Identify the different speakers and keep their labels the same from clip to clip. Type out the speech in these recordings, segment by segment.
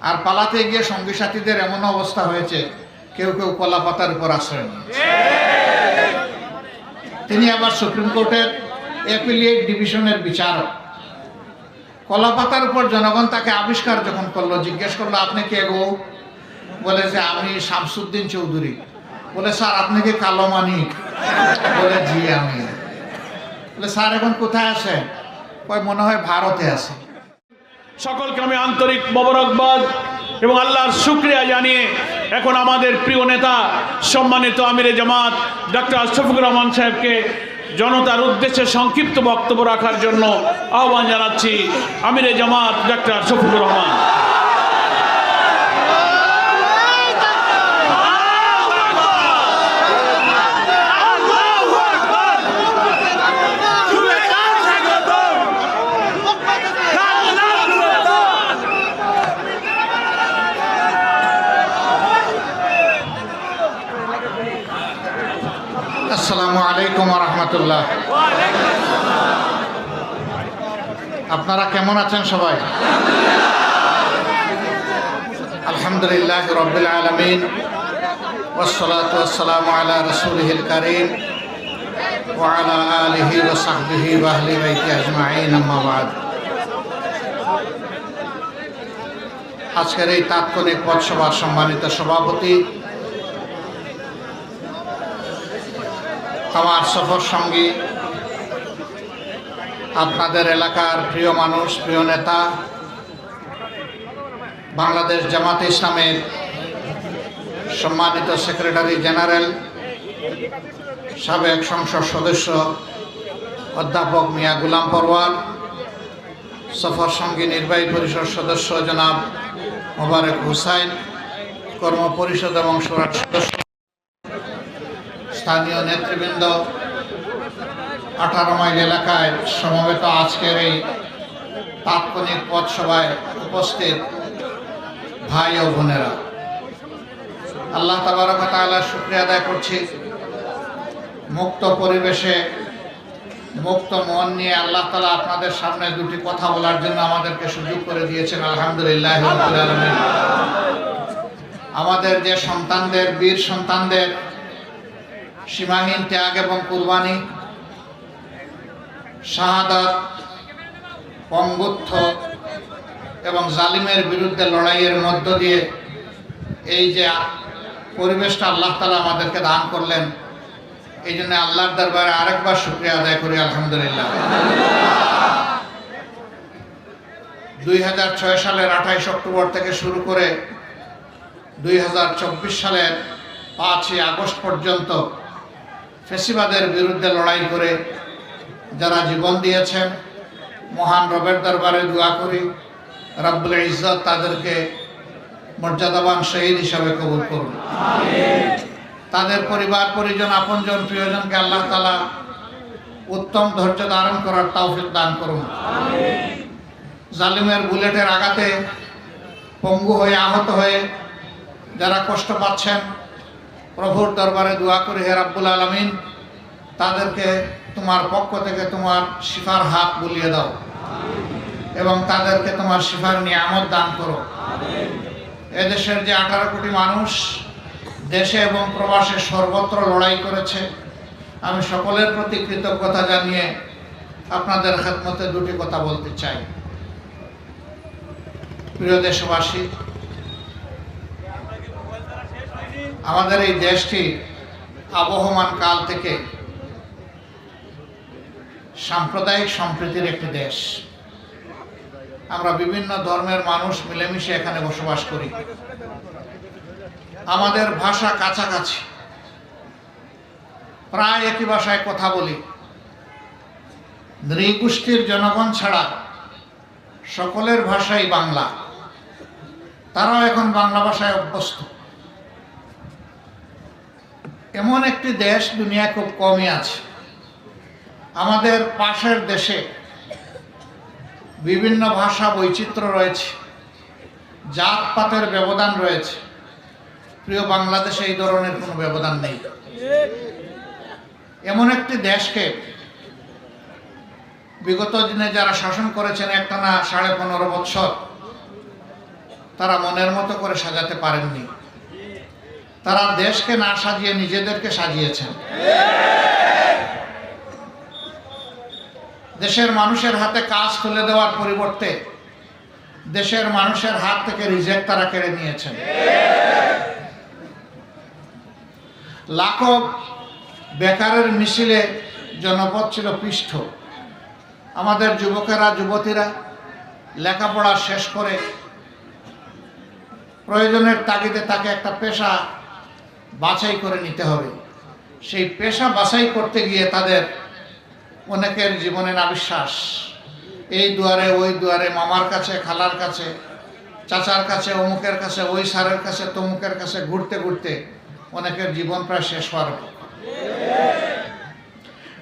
Speaker 1: আর পালাতে গিয়ে সঙ্গী সাথীদের এমন অবস্থা হয়েছে, কেউ কেউ কলা পাতার উপর আশ্রয় নিয়েছে। তিনি আবার সুপ্রিম কোর্টের অ্যাপিলিয়েট ডিভিশনের বিচারক। কলাপাতার উপর জনগণ তাকে আবিষ্কার যখন করল, জিজ্ঞেস করল, আপনি কে গো? বলে যে, আমি শামসুদ্দিন চৌধুরী। বলে, স্যার, আপনি কি কালো মানিক? বলে, জি, আমি। বলে, স্যার, এখন কোথায় কয়, মনে হয় ভারতে আছে।
Speaker 2: সকলকে আমি আন্তরিক মোবারকবাদ এবং আল্লাহর শুক্রিয়া জানিয়ে এখন আমাদের প্রিয় নেতা সম্মানিত আমিরে জামাত ডক্টর আশরফুর রহমান সাহেবকে জনতার উদ্দেশ্যে সংক্ষিপ্ত বক্তব্য রাখার জন্য আহ্বান জানাচ্ছি আমিরে জামাত ডক্টর আশরফুর রহমান।
Speaker 1: রহমতুল্লাহ আপনারা কেমন আছেন সবাই আলহামদুলিল্লাহ রবিল আলমিন والصلاة والسلام على رسوله الكريم وعلى آله وصحبه وأهل بيته أجمعين أما بعد আজকের এই তাৎক্ষণিক পথসভার সম্মানিত সভাপতি আমার সফর সঙ্গী, আপনাদের এলাকার প্রিয় মানুষ, প্রিয় নেতা, বাংলাদেশ জামাত ইসলামের সম্মানিত সেক্রেটারি জেনারেল, সাবেক সংসদ সদস্য অধ্যাপক মিয়া গুলাম পরওয়ার, সফর সঙ্গী নির্বাহী পরিষদ সদস্য জনাব মোবারক হুসাইন কর্ম পরিষদ এবং সদস্য স্থানীয় নেতৃবৃন্দ আঠারো মাইল এলাকায় সমবেত আজকের এই তাৎক্ষণিক পথসভায় উপস্থিত ভাই ও বোনেরা। আল্লাহ তাবারক তাআলার শুক্রিয়া আদায় করছি। মুক্ত পরিবেশে, মুক্ত মন নিয়ে আল্লাহ তালা আপনাদের সামনে দুটি কথা বলার জন্য আমাদেরকে সুযোগ করে দিয়েছেন, আলহামদুলিল্লাহ আমাদের যে সন্তানদের, বীর সন্তানদের সীমাহীন ত্যাগ এবং কুরবানি, শাহাদাত পঙ্গুত্থ এবং জালিমের বিরুদ্ধে লড়াইয়ের মধ্য দিয়ে এই যে পরিবেশটা আল্লাহ তালা আমাদেরকে দান করলেন, এই জন্য আল্লাহর দরবারে আরেকবার শুক্রিয়া আদায় করি, আলহামদুলিল্লাহ। দুই হাজার ছয় সালের আঠাইশ অক্টোবর থেকে শুরু করে দুই হাজার চব্বিশ সালের পাঁচই আগস্ট পর্যন্ত ফেসিবাদের বিরুদ্ধে লড়াই করে যারা জীবন দিয়েছেন, মহান রবের দরবারে দোয়া করি, রব্বুল ইজ্জত তাদেরকে মর্যাদাবান শহীদ হিসাবে কবুল করুন। তাদের পরিবার, পরিজন, আপনজন, প্রিয়জনকে আল্লাহ তালা উত্তম ধৈর্য ধারণ করার তৌফিক দান করুন। জালিমের বুলেটের আঘাতে পঙ্গু হয়ে, আহত হয়ে যারা কষ্ট পাচ্ছেন প্রভুর দরবারে দোয়া করি হে রাব্বুল আলমিন। তাদেরকে তোমার পক্ষ থেকে তোমার শিফার হাত বুলিয়ে দাও। এবং তাদেরকে তোমার শিফার নিয়ামত দান করো। এদেশের যে আঠারো কোটি মানুষ দেশে এবং প্রবাসে সর্বত্র লড়াই করেছে, আমি সকলের প্রতি কৃতজ্ঞতা জানিয়ে আপনাদের খেদমতে দুটি কথা বলতে চাই। প্রিয় দেশবাসী আমাদের এই দেশটি আবহমান কাল থেকে সাম্প্রদায়িক সম্প্রীতির একটি দেশ। আমরা বিভিন্ন ধর্মের মানুষ মিলেমিশে এখানে বসবাস করি। আমাদের ভাষা কাছাকাছি। প্রায় একই ভাষায় কথা বলি। নৃগোষ্ঠীর জনগণ ছাড়া সকলের ভাষাই বাংলা। তারাও এখন বাংলা ভাষায় অভ্যস্ত। এমন একটি দেশ দুনিয়া খুব কমই আছে। আমাদের পাশের দেশে বিভিন্ন ভাষা বৈচিত্র্য রয়েছে, জাতপাতের ব্যবধান রয়েছে। প্রিয় বাংলাদেশে এই ধরনের কোনো ব্যবধান নেই। এমন একটি দেশকে বিগত দিনে যারা শাসন করেছেন, একটানা সাড়ে পনেরো বৎসর তারা মনের মতো করে সাজাতে পারেননি। তারা দেশকে না সাজিয়ে নিজেদেরকে সাজিয়েছেন। দেশের মানুষের হাতে কাজ তুলে দেওয়ার পরিবর্তে দেশের মানুষের হাত থেকে রিজেক্ট তারা কেড়ে নিয়েছেন। লাখো বেকারের মিছিলে জনপদ ছিল পৃষ্ঠ। আমাদের যুবকেরা, যুবতীরা লেখাপড়া শেষ করে প্রয়োজনের তাগিদে তাকে একটা পেশা বাছাই করে নিতে হবে। সেই পেশা বাছাই করতে গিয়ে তাদের অনেকের জীবনে নাবিশ্বাস এই দুয়ারে, ওই দুয়ারে, মামার কাছে, খালার কাছে, চাচার কাছে, অমুকের কাছে, ওই সারের কাছে, তমুকের কাছে ঘুরতে ঘুরতে অনেকের জীবন প্রায় শেষ হওয়ার।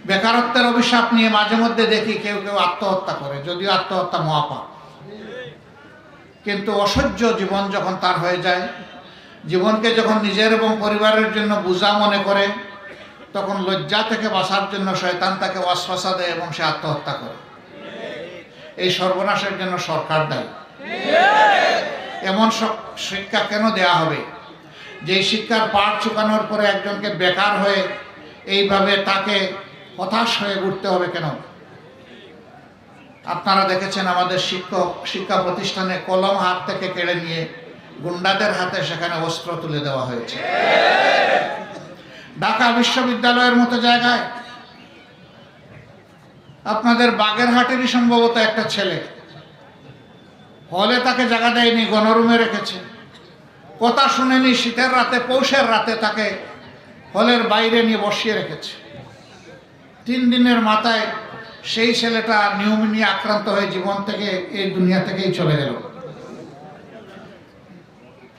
Speaker 1: বেকারত্বের অভিশাপ নিয়ে মাঝে মধ্যে দেখি কেউ কেউ আত্মহত্যা করে, যদিও আত্মহত্যা মহাপাপ। কিন্তু অসহ্য জীবন যখন তার হয়ে যায় জীবনকে যখন নিজের এবং পরিবারের জন্য বোঝা মনে করে, তখন লজ্জা থেকে বাঁচার জন্য শয়তান তাকে ওয়াসফাসা দেয় এবং সে আত্মহত্যা করে। এই সর্বনাশের জন্য সরকার দায়ী। এমন শিক্ষা কেন দেয়া হবে? যে শিক্ষার পাঠ চুকানোর পরে একজনকে বেকার হয়ে এইভাবে তাকে হতাশ হয়ে উঠতে হবে কেন? আপনারা দেখেছেন আমাদের শিক্ষক, শিক্ষা প্রতিষ্ঠানে কলম হাত থেকে কেড়ে নিয়ে গুন্ডাদের হাতে সেখানে অস্ত্র তুলে দেওয়া হয়েছে। ঢাকা বিশ্ববিদ্যালয়ের মতো জায়গায় আপনাদের বাগেরহাটেরই সম্ভবত একটা ছেলে। হলে তাকে জায়গা দেয়নি, গণরুমে রেখেছে। কথা শুনেনি, শীতের রাতে, পৌষের রাতে তাকে হলের বাইরে নিয়ে বসিয়ে রেখেছে। তিন দিনের মাথায় সেই ছেলেটা নিউমোনিয়া আক্রান্ত হয়ে জীবন থেকে, এই দুনিয়া থেকেই চলে গেল।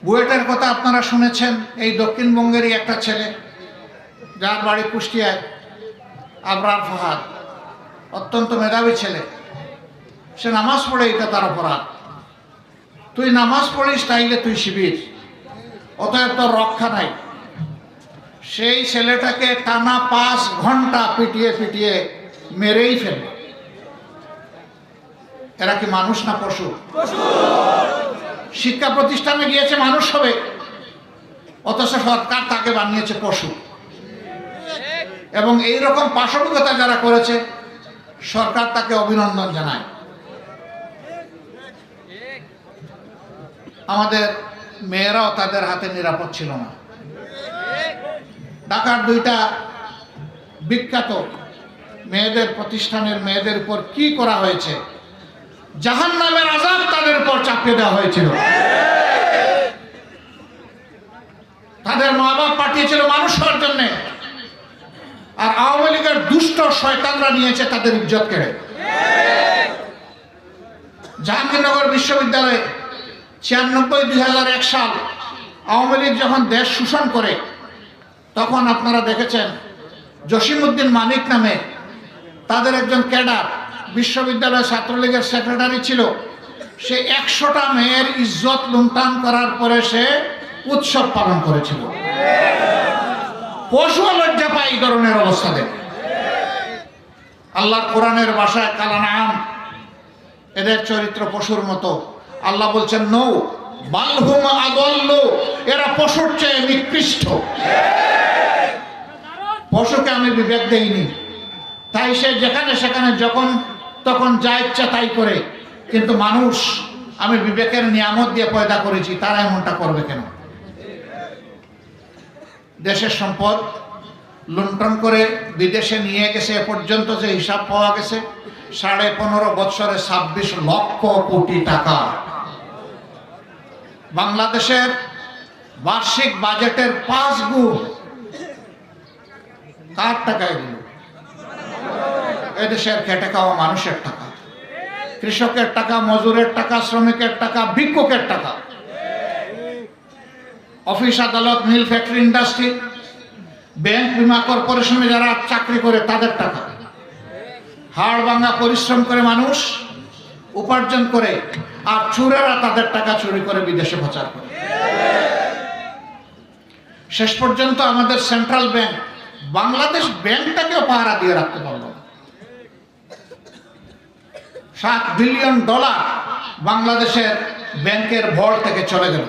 Speaker 1: বুয়েটের কথা আপনারা শুনেছেন, এই দক্ষিণবঙ্গেরই একটা ছেলে, যার বাড়ি কুষ্টিয়ায়, আবরার ফাহাদ, অত্যন্ত মেধাবী ছেলে। সে নামাজ পড়ে, এটা তার অপরাধ। তুই নামাজ পড়িস, তাইলে তুই শিবির। অতএব তোর রক্ষা নাই। সেই ছেলেটাকে টানা পাঁচ ঘণ্টা পিটিয়ে পিটিয়ে মেরেই ফেলবে এরা কি মানুষ না পশু? শিক্ষা প্রতিষ্ঠানে গিয়েছে মানুষ হবে। অথচ সরকার তাকে বানিয়েছে পশু। এবং এই রকম পাশবিকতা যারা করেছে, সরকার তাকে অভিনন্দন জানায়। আমাদের মেয়েরাও তাদের হাতে নিরাপদ ছিল না। ঢাকার দুইটা বিখ্যাত মেয়েদের প্রতিষ্ঠানের মেয়েদের উপর কি করা হয়েছে জাহান নামের আজাব তাদের উপর চাপিয়ে দেওয়া হয়েছিল। তাদের মা বাপ পাঠিয়েছিল মানুষ হওয়ার জন্য। আর আওয়ামী লীগের দুষ্ট শয়তানরা নিয়েছে তাদের ইজ্জত কেড়ে জাহাঙ্গীরনগর বিশ্ববিদ্যালয়ে ছিয়ানব্বই দুই হাজার এক সাল আওয়ামী লীগ যখন দেশ শোষণ করে, তখন আপনারা দেখেছেন জসিমউদ্দিন মানিক নামে তাদের একজন ক্যাডার বিশ্ববিদ্যালয় ছাত্রলীগের সেক্রেটারি ছিল। সে একশোটা মেয়ের ইজ্জত লুণ্ঠান করার পরে সে উৎসব পালন করেছিল। পশু লজ্জা পায় এই ধরনের অবস্থা আল্লাহ কোরআনের ভাষায় কালানাম, এদের চরিত্র পশুর মতো। আল্লাহ বলছেন, নৌ, বালহুম আগল্য এরা পশুর চেয়ে নিকৃষ্ট। পশুকে আমি বিবেক দেইনি। তাই সে যেখানে সেখানে যখন তখন যা ইচ্ছা তাই করে। কিন্তু মানুষ, আমি বিবেকের নিয়ামত দিয়ে পয়দা করেছি, তারা এমনটা করবে কেন? দেশের সম্পদ লুণ্ঠন করে বিদেশে নিয়ে গেছে, এ পর্যন্ত যে হিসাব পাওয়া গেছে, সাড়ে পনেরো বছরে ছাব্বিশ লক্ষ কোটি টাকা। বাংলাদেশের বার্ষিক বাজেটের পাঁচ গুণ। কার টাকা এগুলো এদেশের খেটে খাওয়া মানুষের টাকা। কৃষকের টাকা, মজুরের টাকা, শ্রমিকের টাকা, ভিক্ষুকের টাকা। অফিস, আদালত, মিল, ফ্যাক্টরি, ইন্ডাস্ট্রি, ব্যাংক, বিমা কর্পোরেশনে যারা চাকরি করে তাদের টাকা। হাড় ভাঙা, পরিশ্রম করে মানুষ উপার্জন করে আর চুরেরা তাদের টাকা চুরি করে বিদেশে পাচার করে। শেষ পর্যন্ত আমাদের সেন্ট্রাল ব্যাংক বাংলাদেশ ব্যাংকটাকেও পাহারা দিয়ে রাখতে পারল। সাত বিলিয়ন ডলার বাংলাদেশের ব্যাংকের ভর থেকে চলে গেল।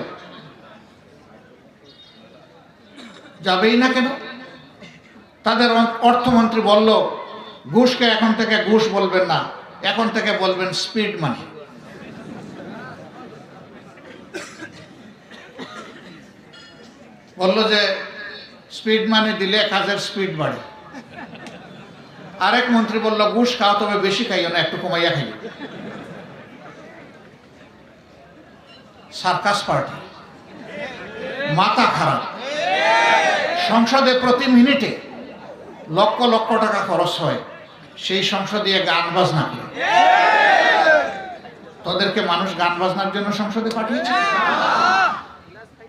Speaker 1: যাবেই না কেন? তাদের অর্থমন্ত্রী বলল, ঘুষকে এখন থেকে ঘুষ বলবেন না, এখন থেকে বলবেন স্পিড মানি বলল যে স্পিড মানি দিলে কাজের স্পিড বাড়ে। আরেক মন্ত্রী বলল, ঘুষ খাও তবে বেশি খাইও না, একটু কমাইয়া খাইও। Circus party. মাথা খারাপ। সংসদে প্রতি মিনিটে লক্ষ লক্ষ টাকা খরচ হয়, সেই সংসদে গান বাজনা তোদেরকে মানুষ গান বাজনার জন্য সংসদে পাঠিয়েছে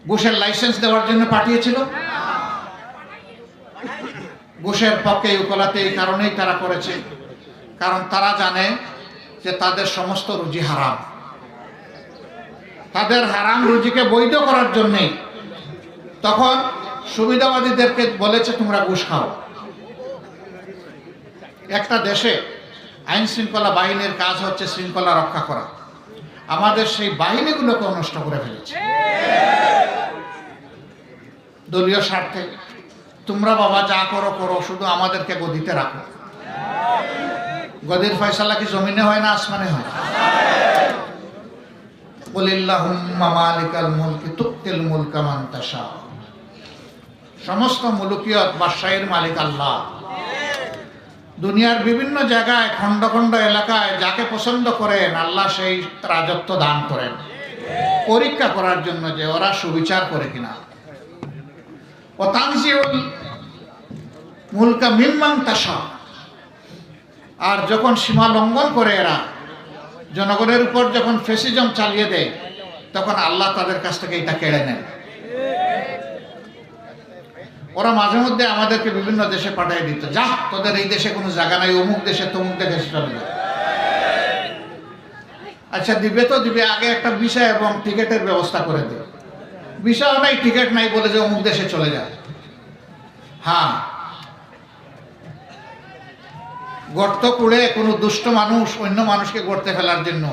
Speaker 1: ঘুষের লাইসেন্স দেওয়ার জন্য পাঠিয়েছিল? ঘুষের পক্ষে উকলাতে এই কারণেই তারা করেছে। কারণ তারা জানে যে তাদের সমস্ত রুজি হারাম। তাদের হারাম রুজিকে বৈধ করার জন্যে তখন সুবিধাবাদীদেরকে বলেছে, তোমরা ঘুষ খাও। একটা দেশে আইন শৃঙ্খলা বাহিনীর কাজ হচ্ছে শৃঙ্খলা রক্ষা করা। আমাদের সেই বাহিনীগুলোকে নষ্ট করে ফেলেছে। দলীয় স্বার্থে তোমরা বাবা যা করো করো, শুধু আমাদেরকে গদিতে রাখো। গদির ফয়সালা কি জমিনে হয় না আসমানে হয়? সমস্ত মুলুকিয়ত বাদশাহীর মালিক আল্লাহ। দুনিয়ার বিভিন্ন জায়গায়, খণ্ড খণ্ড এলাকায় যাকে পছন্দ করেন, আল্লাহ সেই রাজত্ব দান করেন। পরীক্ষা করার জন্য যে ওরা সুবিচার করে কিনা। আর যখন সীমা লঙ্ঘন করে এরা, জনগণের উপর যখন ফেসিজম চালিয়ে দেয়, তখন আল্লাহ তাদের কাছ থেকে এটা কেড়ে নেন ওরা মাঝে মধ্যে আমাদেরকে বিভিন্ন দেশে পাঠিয়ে দিত। যা, তোদের এই দেশে কোনো জায়গা নাই, অমুক দেশে তমুক দেশে চলে যায় আচ্ছা দিবে তো দিবে, আগে একটা বিষয় এবং টিকিটের ব্যবস্থা করে দিও। ভিসাও নাই টিকিট নাই বলে যে অমুক দেশে চলে যায়। হ্যাঁ। গর্ত কুড়ে কোনো দুষ্ট মানুষ অন্য মানুষকে গড়তে ফেলার জন্য,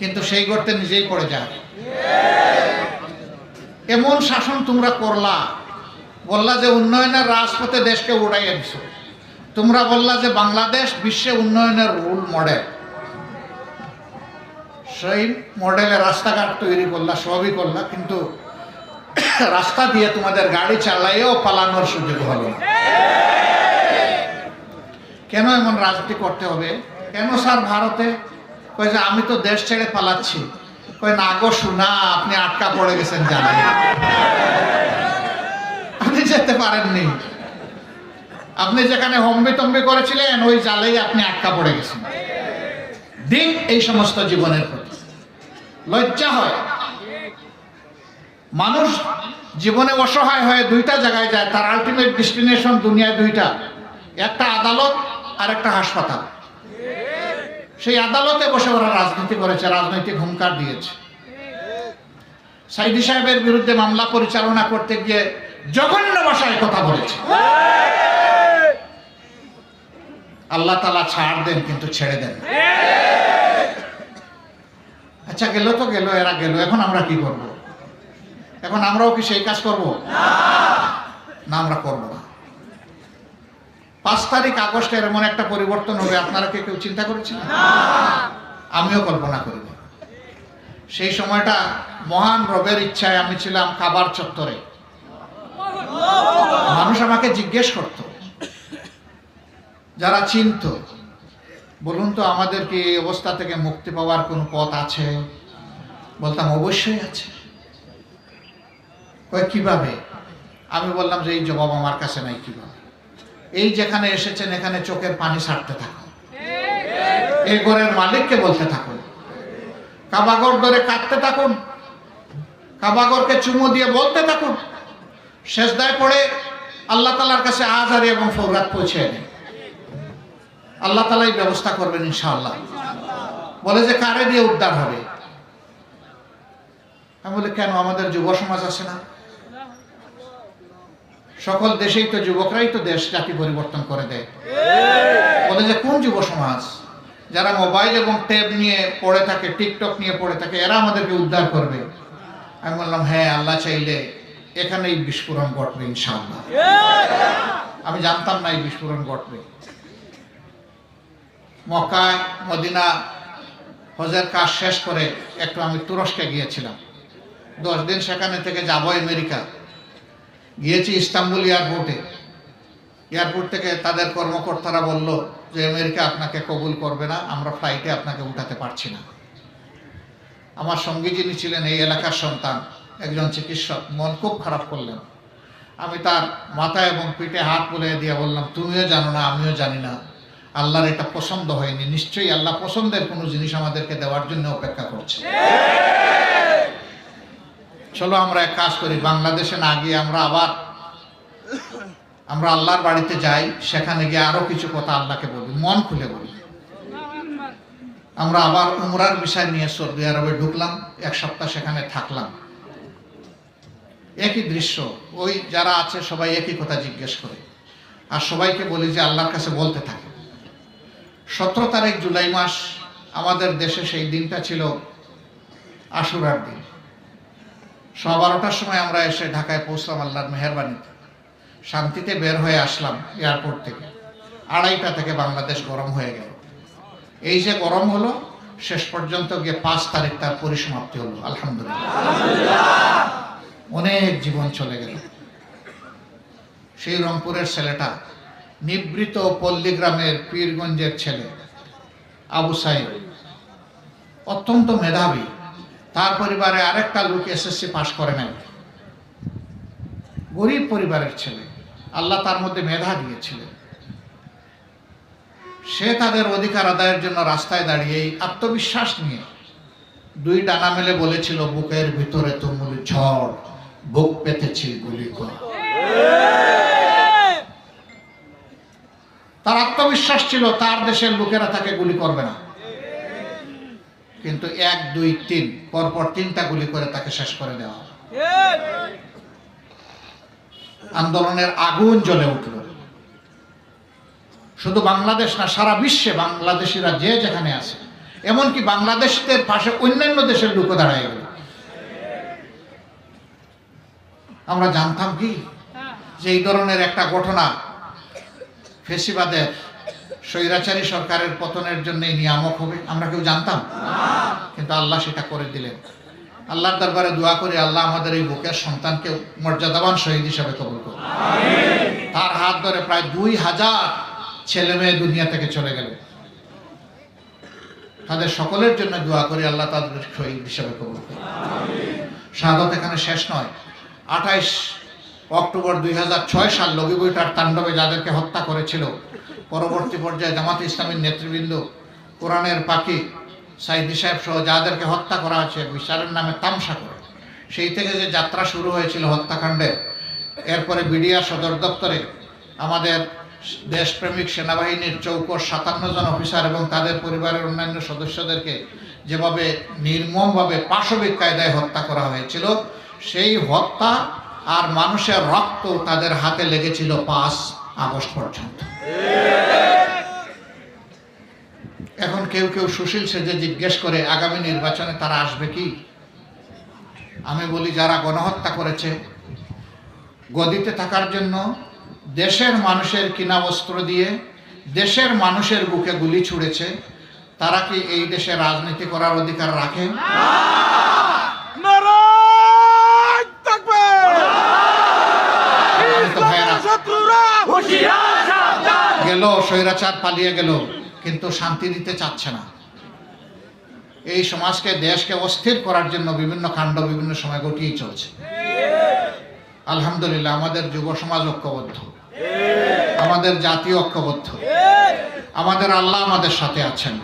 Speaker 1: কিন্তু সেই গর্তে নিজেই পড়ে যায়। এমন শাসন তোমরা করলা, বললা যে উন্নয়নের রাজপথে দেশকে উড়াইয়া দিছো। তোমরা বললা যে বাংলাদেশ বিশ্বে উন্নয়নের রুল মডেল সেই মডেলে রাস্তাঘাট তৈরি করলা, সবই করলা, কিন্তু রাস্তা দিয়ে তোমাদের গাড়ি চালাইও পালানোর সুযোগ না। কেন এমন রাজনীতি করতে হবে? কেন স্যার ভারতে? কয় যে আমি তো দেশ ছেড়ে পালাচ্ছি। কয় না গো শোনা আপনি আটকা পড়ে গেছেন জানেন। আপনি যেতে পারেননি। আপনি যেখানে হম্বি তম্বি করেছিলেন, ওই জালেই আপনি আটকা পড়ে গেছেন। দিন এই সমস্ত জীবনের প্রতি। লজ্জা হয়। মানুষ জীবনে অসহায় হয়ে দুইটা জায়গায় যায়, তার আলটিমেট ডেস্টিনেশন দুনিয়ায় দুইটা। একটা আদালত আর একটা হাসপাতাল। সেই আদালতে বসে ওরা রাজনীতি করেছে, রাজনৈতিক হুঙ্কার দিয়েছে। সাইদি সাহেবের বিরুদ্ধে মামলা পরিচালনা করতে গিয়ে জঘন্য ভাষায় কথা বলেছে। আল্লাহ তালা ছাড় দেন, কিন্তু ছেড়ে দেন। আচ্ছা গেল তো গেল এরা গেল এখন আমরা কি করব? এখন আমরাও কি সেই কাজ করব? না আমরা করব না। পাঁচ তারিখ আগস্টের এমন একটা পরিবর্তন হবে আপনারা কি কেউ চিন্তা করেছেন আমিও কল্পনা করিনি সেই সময়টা মহান রবের ইচ্ছায় আমি ছিলাম কাবার চত্বরে। মানুষ আমাকে জিজ্ঞেস করত যারা চিনত বলুন তো, আমাদের কি এই অবস্থা থেকে মুক্তি পাওয়ার কোনো পথ আছে? বলতাম, অবশ্যই আছে। কীভাবে? আমি বললাম যে, এই জবাব আমার কাছে নাই, কীভাবে? এই যেখানে এসেছেন, এখানে চোখের পানি ছাড়তে থাকুন। এই ঘরের মালিককে বলতে থাকুন। কাবাগর ধরে কাঁদতে থাকুন। কাবাগরকে চুমু দিয়ে বলতে থাকুন। শেষদায় পড়ে আল্লাহ তালার কাছে আজহারি এবং ফৌরাত পৌঁছে দিন। আল্লাহ তালাই ব্যবস্থা করবেন ইনশাআল্লাহ। বলে যে কারে দিয়ে উদ্ধার হবে? আমি বলি, কেন আমাদের যুব সমাজ আছে না? সকল দেশেই তো যুবকরাই তো দেশ জাতি পরিবর্তন করে দেয়। বলে যে কোন যুব সমাজ? যারা মোবাইল এবং ট্যাব নিয়ে পড়ে থাকে, টিকটক নিয়ে পড়ে থাকে, এরা আমাদেরকে উদ্ধার করবে? আমি বললাম হ্যাঁ আল্লাহ চাইলে এখানেই বিস্ফোরণ ঘটবে ইনশাআল্লাহ। আমি জানতাম না এই বিস্ফোরণ ঘটবে। মক্কায় মদিনা হজের কাজ শেষ করে একটু আমি তুরস্কে গিয়েছিলাম। দশ দিন সেখানে থেকে যাব আমেরিকা। গিয়েছি ইস্তাম্বুল এয়ারপোর্টে। এয়ারপোর্ট থেকে তাদের কর্মকর্তারা বলল যে, আমেরিকা আপনাকে কবুল করবে না, আমরা ফ্লাইটে আপনাকে উঠাতে পারছি না। আমার সঙ্গী যিনি ছিলেন, এই এলাকার সন্তান, একজন চিকিৎসক, মন খুব খারাপ করলেন। আমি তার মাথা এবং পিঠে হাত বলে দিয়ে বললাম, তুমিও জানো না, আমিও জানি না। আল্লাহর এটা পছন্দ হয়নি। নিশ্চয়ই আল্লাহ পছন্দের কোনো জিনিস আমাদেরকে দেওয়ার জন্য অপেক্ষা করছে। চলো আমরা এক কাজ করি, বাংলাদেশে না গিয়ে আমরা আবার আমরা আল্লাহর বাড়িতে যাই, সেখানে গিয়ে আরও কিছু কথা আল্লাহকে বলি, মন খুলে বলি। আমরা আবার উমরার বিষয় নিয়ে সৌদি আরবে ঢুকলাম, এক সপ্তাহ সেখানে থাকলাম। একই দৃশ্য, ওই যারা আছে সবাই একই কথা জিজ্ঞেস করে। আর সবাইকে বলি যে আল্লাহর কাছে বলতে থাকে। সতেরো তারিখ জুলাই মাস আমাদের দেশে সেই দিনটা ছিল আশুরার দিন। সোয়া বারোটার সময় আমরা এসে ঢাকায় পৌঁছলাম আল্লাহর মেহরবানিতে। শান্তিতে বের হয়ে আসলাম এয়ারপোর্ট থেকে। আড়াইটা থেকে বাংলাদেশ গরম হয়ে গেল। এই যে গরম হলো, শেষ পর্যন্ত গিয়ে পাঁচ তারিখ তার পরিসমাপ্তি হলো, আলহামদুলিল্লাহ। অনেক জীবন চলে গেল। সেই রংপুরের ছেলেটা নিবৃত পল্লী গ্রামের পীরগঞ্জের ছেলে আবু সাহেব অত্যন্ত মেধাবী। তার পরিবারে আরেকটা লোক এসএসসি পাশ করে নাই। গরিব পরিবারের ছেলে। আল্লাহ তার মধ্যে মেধা দিয়েছিলেন। সে তাদের অধিকার আদায়ের জন্য রাস্তায় দাঁড়িয়ে আত্মবিশ্বাস নিয়ে দুই ডানা মেলে বলেছিল, বুকের ভিতরে তুমুল ঝড়, বুক পেতেছি গুলি করে। তার আত্মবিশ্বাস ছিল, তার দেশের লোকেরা তাকে গুলি করবে না। কিন্তু এক, দুই, তিন, পরপর তিনটা গুলি করে তাকে শেষ করে দেওয়া। আন্দোলনের আগুন জ্বলে উঠল। শুধু বাংলাদেশ না, সারা বিশ্বে বাংলাদেশিরা যে যেখানে আছে, এমনকি বাংলাদেশদের পাশে অন্যান্য দেশের লোক দাঁড়ায় গেল। আমরা জানতাম কি? যে এই ধরনের একটা ঘটনা ফেসিবাদের স্বৈরাচারী সরকারের পতনের জন্য নিয়ামক হবে, আমরা কেউ জানতাম? কিন্তু আল্লাহ সেটা করে দিলেন। আল্লাহর দরবারে দোয়া করি, আল্লাহ আমাদের এই বুকের সন্তানকে মর্যাদাবান শহীদ হিসাবে কবুল করুন। তার হাত ধরে প্রায় দুই হাজার ছেলে মেয়ে দুনিয়া থেকে চলে গেল। তাদের সকলের জন্য দোয়া করি, আল্লাহ তাদের শহীদ হিসাবে কবুল করুন। শাহাদত এখানে শেষ নয়, আঠাইশ অক্টোবর দুই হাজার ছয় সাল লগি বইটার তাণ্ডবে যাদেরকে হত্যা করেছিল, পরবর্তী পর্যায়ে জামাত ইসলামীর নেতৃবৃন্দ কোরআনের পাখি সাইদি সাহেব সহ যাদেরকে হত্যা করা হয়েছে বিচারের নামে তামসা করে। সেই থেকে যে যাত্রা শুরু হয়েছিল হত্যাকাণ্ডে, এরপরে বিডিআর সদর দপ্তরে আমাদের দেশপ্রেমিক সেনাবাহিনীর চৌকর সাতান্ন জন অফিসার এবং তাদের পরিবারের অন্যান্য সদস্যদেরকে যেভাবে নির্মমভাবে পাশবিক কায়দায় হত্যা করা হয়েছিল, সেই হত্যা আর মানুষের রক্ত তাদের হাতে লেগেছিল পাঁচ আগস্ট পর্যন্ত। এখন কেউ কেউ সুশীল সেজে জিজ্ঞেস করে, আগামী নির্বাচনে তারা আসবে কি? আমি বলি, যারা গণহত্যা করেছে, গদিতে থাকার জন্য দেশের মানুষের কিনা বস্ত্র দিয়ে, দেশের মানুষের বুকে গুলি ছুড়েছে, তারা কি এই দেশে রাজনীতি করার অধিকার রাখে
Speaker 3: তাকবীর
Speaker 1: আমি তো ভাইয়েরা,
Speaker 3: শত্রুরা!
Speaker 1: গেল স্বৈরাচার পালিয়ে গেল কিন্তু শান্তি দিতে চাচ্ছে না। এই সমাজকে দেশকে অস্থির করার জন্য বিভিন্ন কাণ্ড বিভিন্ন সময় চলছে। আলহামদুলিল্লাহ আমাদের যুব সমাজ ঐক্যবদ্ধ। আমাদের জাতি ঐক্যবদ্ধ। আমাদের আল্লাহ আমাদের সাথে আছেন।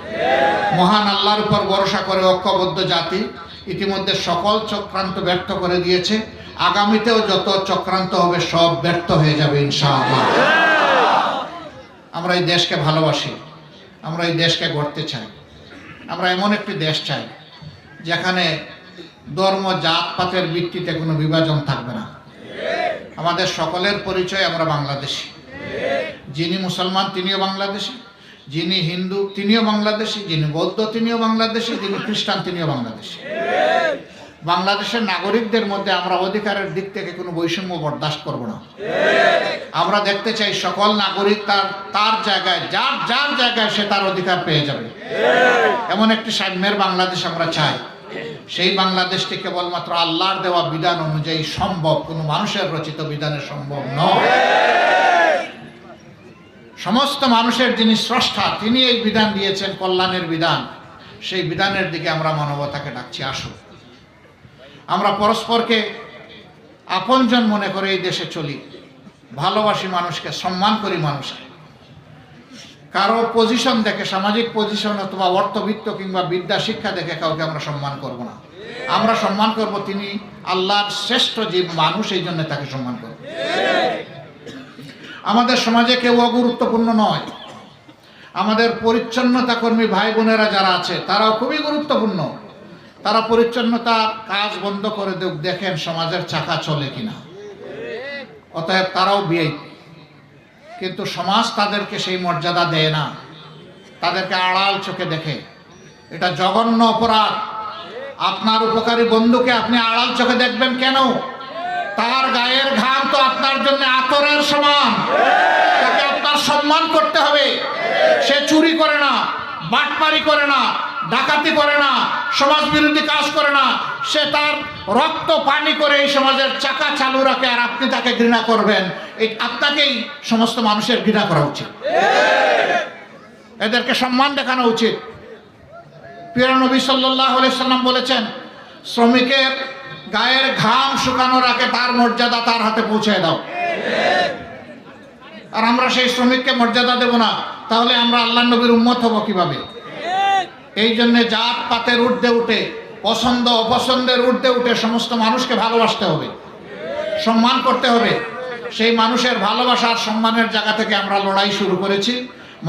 Speaker 1: মহান আল্লাহর উপর ভরসা করে ঐক্যবদ্ধ জাতি ইতিমধ্যে সকল চক্রান্ত ব্যর্থ করে দিয়েছে। আগামীতেও যত চক্রান্ত হবে, সব ব্যর্থ হয়ে যাবে ইনশাআল্লাহ। আমরা এই দেশকে ভালোবাসি, আমরা এই দেশকে গড়তে চাই, আমরা এমন একটি দেশ চাই, যেখানে ধর্ম, জাত, পাতের ভিত্তিতে কোনো বিভাজন থাকবে না। আমাদের সকলের পরিচয় আমরা বাংলাদেশি। যিনি মুসলমান, তিনিও বাংলাদেশি। যিনি হিন্দু, তিনিও বাংলাদেশি। যিনি বৌদ্ধ, তিনিও বাংলাদেশি। যিনি খ্রিস্টান, তিনিও বাংলাদেশি। বাংলাদেশের নাগরিকদের মধ্যে আমরা অধিকারের দিক থেকে কোনো বৈষম্য বরদাস্ত করব না। আমরা দেখতে চাই সকল নাগরিক তার তার জায়গায়, যার যার জায়গায় সে তার অধিকার পেয়ে যাবে। এমন একটি সাম্যের বাংলাদেশ আমরা চাই। সেই বাংলাদেশটি কেবলমাত্র আল্লাহর দেওয়া বিধান অনুযায়ী সম্ভব, কোনো মানুষের রচিত বিধানে সম্ভব নয়। সমস্ত মানুষের যিনি স্রষ্টা, তিনি এই বিধান দিয়েছেন কল্যাণের বিধান। সেই বিধানের দিকে আমরা মানবতাকে ডাকছি, আসুন। আমরা পরস্পরকে আপনজন মনে করে এই দেশে চলি। ভালোবাসি মানুষকে, সম্মান করি মানুষকে। কারও পজিশন দেখে, সামাজিক পজিশন অথবা অর্থবিত্ত কিংবা বিদ্যা, শিক্ষা দেখে কাউকে আমরা সম্মান করব না। আমরা সম্মান করব তিনি আল্লাহর শ্রেষ্ঠ জীব মানুষ, এই জন্য তাকে সম্মান করব। আমাদের সমাজে কেউ অগুরুত্বপূর্ণ নয়। আমাদের পরিচ্ছন্নতা কর্মী ভাই বোনেরা যারা আছে, তারাও খুবই গুরুত্বপূর্ণ। তারা পরিচ্ছন্নতার কাজ বন্ধ করে দেখ, দেখেন সমাজের চাকা চলে কিনা। অতএব তারাও বিয়ে। কিন্তু সমাজ তাদেরকে সেই মর্যাদা দেয় না। তাদেরকে আড়াল চোখে দেখে। এটা জঘন্য অপরাধ। আপনার উপকারী বন্ধুকে আপনি আড়াল চোখে দেখবেন কেন? তার গায়ের ঘাম তো আপনার জন্য আতরের সমান। তাকে আপনার সম্মান করতে হবে। সে চুরি করে না, বাটপারি করে না ডাকাতি করে না সমাজ বিরোধী কাজ করে না, সে তার রক্ত পানি করে এই সমাজের চাকা চালু রাখে আর আপনি তাকে ঘৃণা করবেন। এই আপনাকেই সমস্ত মানুষের ঘৃণা করা উচিত। এদেরকে সম্মান দেখানো উচিত। প্রিয় নবী সাল্লাহ সাল্লাম বলেছেন, শ্রমিকের গায়ের ঘাম শুকানোর আগে তার মর্যাদা তার হাতে পৌঁছে দাও। আর আমরা সেই শ্রমিককে মর্যাদা দেব না, তাহলে আমরা আল্লাহ নবীর উম্মত হব কীভাবে? এই জন্য জাত পাতের ঊর্ধ্বে উঠে, পছন্দ অপছন্দের ঊর্ধ্বে উঠে সমস্ত মানুষকে ভালোবাসতে হবে, সম্মান করতে হবে। সেই মানুষের ভালোবাসার সম্মানের জায়গা থেকে আমরা লড়াই শুরু করেছি।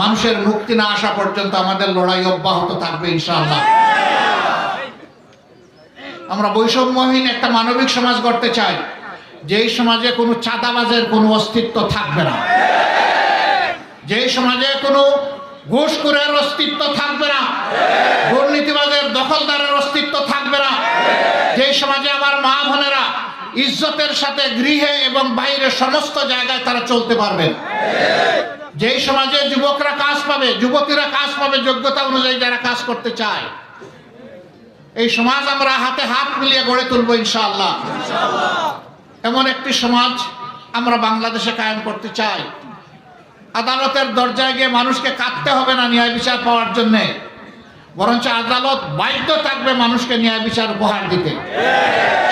Speaker 1: মানুষের মুক্তি না আসা পর্যন্ত আমাদের লড়াই অব্যাহত থাকবে ইনশাআল্লাহ। আমরা বৈষম্যহীন একটা মানবিক সমাজ গড়তে চাই, যেই সমাজে কোনো চাঁদাবাজের কোনো অস্তিত্ব থাকবে না। যেই সমাজে কোনো ঘুষখোরের অস্তিত্ব থাকবে না। দুর্নীতিবাদের দখলদারের অস্তিত্ব থাকবে না। যেই সমাজে আমার মা বোনেরা ইজ্জতের সাথে গৃহে এবং বাইরে সমস্ত জায়গায় তারা চলতে পারবেন। যেই সমাজে যুবকরা কাজ পাবে, যুবতীরা কাজ পাবে, যোগ্যতা অনুযায়ী যারা কাজ করতে চায়। এই সমাজ আমরা হাতে হাত মিলিয়ে গড়ে তুলব ইনশাআল্লাহ। এমন একটি সমাজ আমরা বাংলাদেশে কায়েম করতে চাই। আদালতের দরজায় গিয়ে মানুষকে কাঁদতে হবে না ন্যায় বিচার পাওয়ার জন্যে। বরঞ্চ আদালত বাধ্য থাকবে মানুষকে ন্যায় বিচার উপহার দিতে।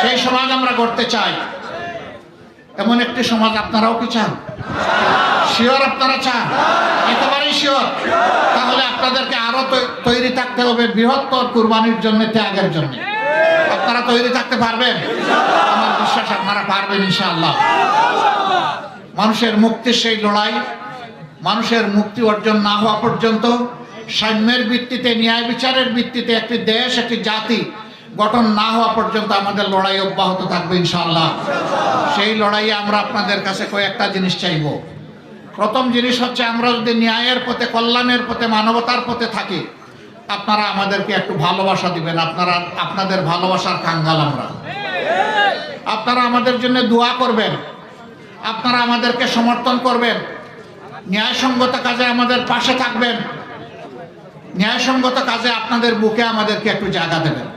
Speaker 1: সেই সমাজ আমরা করতে চাই। এমন একটি সমাজ আপনারাও কি চান? শিওর আপনারা চান? একেবারেই শিওর। তাহলে আপনাদেরকে আরও তৈরি থাকতে হবে বৃহত্তর কুরবানির জন্য, ত্যাগের জন্য। আপনারা তৈরি থাকতে পারবেন? আমার বিশ্বাস আপনারা পারবেন ইনশাআল্লাহ। মানুষের মুক্তির সেই লড়াই মানুষের মুক্তি অর্জন না হওয়া পর্যন্ত সাম্যের ভিত্তিতে, ন্যায় বিচারের ভিত্তিতে একটি দেশ, একটি জাতি গঠন না হওয়া পর্যন্ত আমাদের লড়াই অব্যাহত থাকবে ইনশাআল্লাহ। সেই লড়াইয়ে আমরা আপনাদের কাছে কয়েকটা জিনিস চাইব। প্রথম জিনিস হচ্ছে, আমরা যদি ন্যায়ের পথে, কল্যাণের পথে, মানবতার পথে থাকি, আপনারা আমাদেরকে একটু ভালোবাসা দিবেন। আপনারা, আপনাদের ভালোবাসার কাঙ্গাল আমরা। আপনারা আমাদের জন্য দোয়া করবেন। আপনারা আমাদেরকে সমর্থন করবেন। ন্যায়সঙ্গত কাজে আমাদের পাশে থাকবেন। ন্যায়সঙ্গত কাজে আপনাদের বুকে আমাদেরকে একটু জায়গা দেবেন।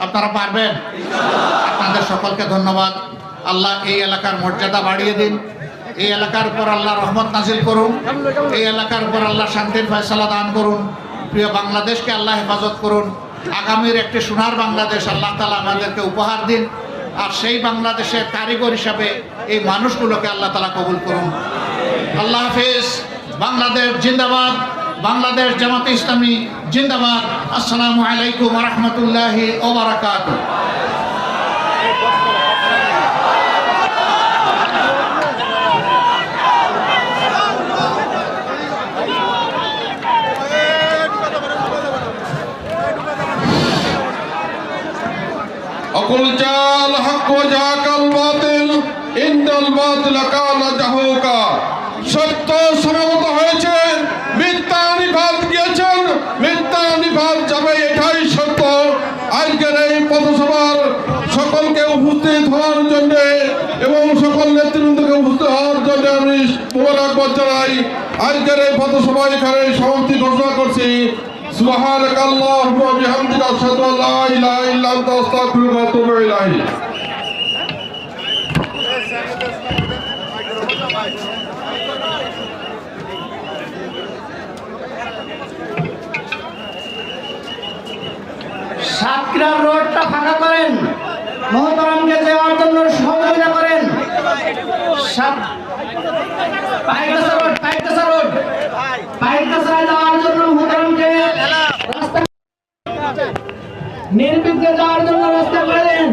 Speaker 1: আপনারা পারবেন? আপনাদের সকলকে ধন্যবাদ। আল্লাহ এই এলাকার মর্যাদা বাড়িয়ে দিন। এই এলাকার উপর আল্লাহ রহমত নাজিল করুন। এই এলাকার উপর আল্লাহ শান্তির ফয়সালা দান করুন। প্রিয় বাংলাদেশকে আল্লাহ হেফাজত করুন। আগামীর একটি সোনার বাংলাদেশ আল্লাহ তালা আমাদেরকে উপহার দিন। আর সেই বাংলাদেশের কারিগর হিসাবে এই মানুষগুলোকে আল্লাহ তালা কবুল করুন। আল্লাহ হাফেজ বাংলাদেশ জিন্দাবাদ বাংলাদেশ জামাতে ইসলামী জিন্দাবাদ আসসালামু আলাইকুম রহমতুল্লাহি ওবরাকাত
Speaker 3: أقول جاء الحق وجاءك الباطل إن الباطل كان শরণাগত হয়েছে মিথ্যা নিফাত গিয়েছেন মিথ্যা নিফাত যাবে এটাই সত্য। আজকের এই পথসভার সকলকে উপস্থিত হওয়ার জন্য এবং সকল নেতৃবৃন্দকে উপস্থিত হওয়ার জন্য আমি মোবারকবাদ জানাই। আজকের এই পথসভা এখানে সমাপ্তি ঘোষণা করছি। সুবহানাকাল্লাহুম্মা বিহামদিকা আশহাদু আল্লা ইলাহা ইল্লা আনতা আস্তাগফিরুকা ওয়া আতুবু
Speaker 4: সাতক্ষীরার রোডটা ফাঁকা করেন। মহতরমকে যাওয়ার জন্য সহযোগিতা করেন। Road road. যাওয়ার জন্য নির্বিঘ্নে যাওয়ার জন্য রাস্তা করে দেন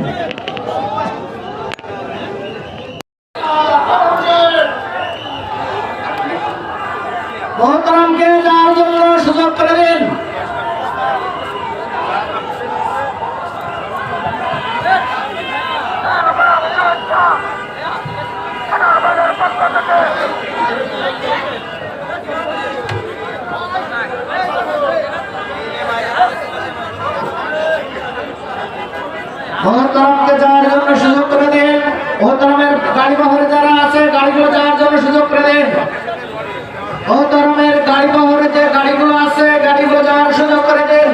Speaker 4: মহতরমকে যাওয়ার জন্য সুযোগ করে দিন মহতরমকে যাওয়ার জন্য সুযোগ করে দিন মহতরমের গাড়ি বহরে যারা আছে গাড়িগুলো যাওয়ার জন্য সুযোগ করে দিন মহতরমের গাড়ি বহরে যে গাড়িগুলো আছে গাড়িগুলো যাওয়ার সুযোগ করে দিন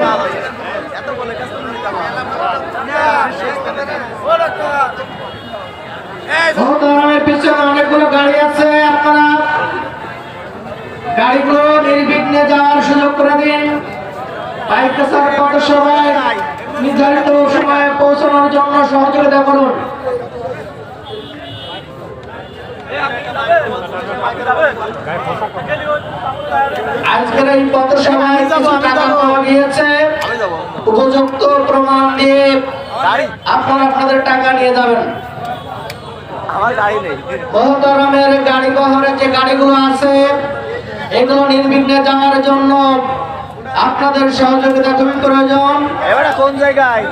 Speaker 4: মহতরমের পিছনে অনেকগুলো গাড়ি আছে আপনারা গাড়িগুলো নির্বিঘ্নে যাওয়ার সুযোগ করে দিন বাইকাসার পথসভায় নির্ধারিত সময়ে পৌঁছানোর জন্য সহযোগিতা করুন। আজকের এই কিছু টাকা পাওয়া গিয়েছে। উপযুক্ত প্রমাণ দিয়ে আপনারা আপনাদের টাকা নিয়ে যাবেন। মহতরমের গাড়ি বহরে যে গাড়িগুলো আছে এগুলো নির্বিঘ্নে যাওয়ার জন্য আপনাদের সহযোগিতা খুবই প্রয়োজন।
Speaker 5: এবারে কোন জায়গায়?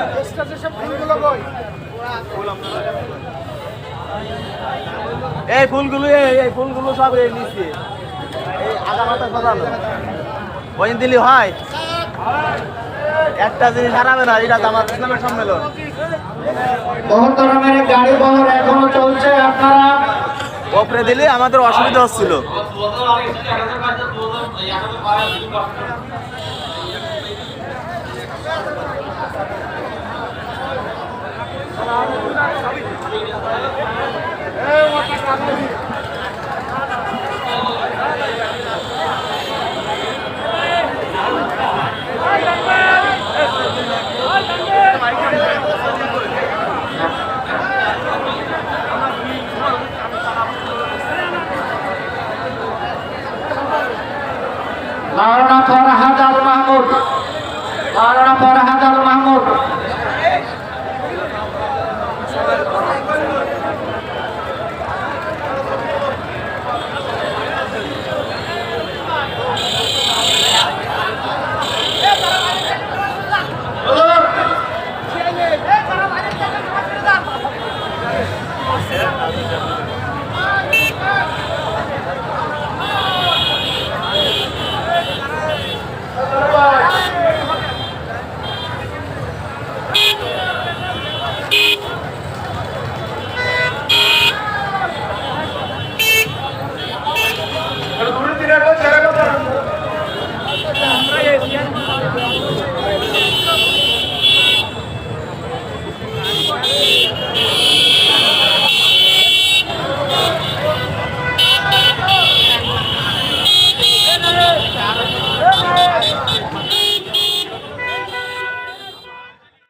Speaker 5: এই ফুলগুলো এই এই ফুলগুলো সব এই নিচে। এই আগা মাথা সাজানো ওই দিলি হয়? একটা জিনিস হারাবে না এটা জামাত ইসলামের সম্মেলন।
Speaker 4: মহতরমের গাড়ি বহর এখনও চলছে আপনারা?
Speaker 5: ওপরে দিলে আমাদের অসুবিধা হচ্ছিল। মাওলানা ফরহাদ আল মাহমুদ। মাওলানা ফরহাদ আল মাহমুদ।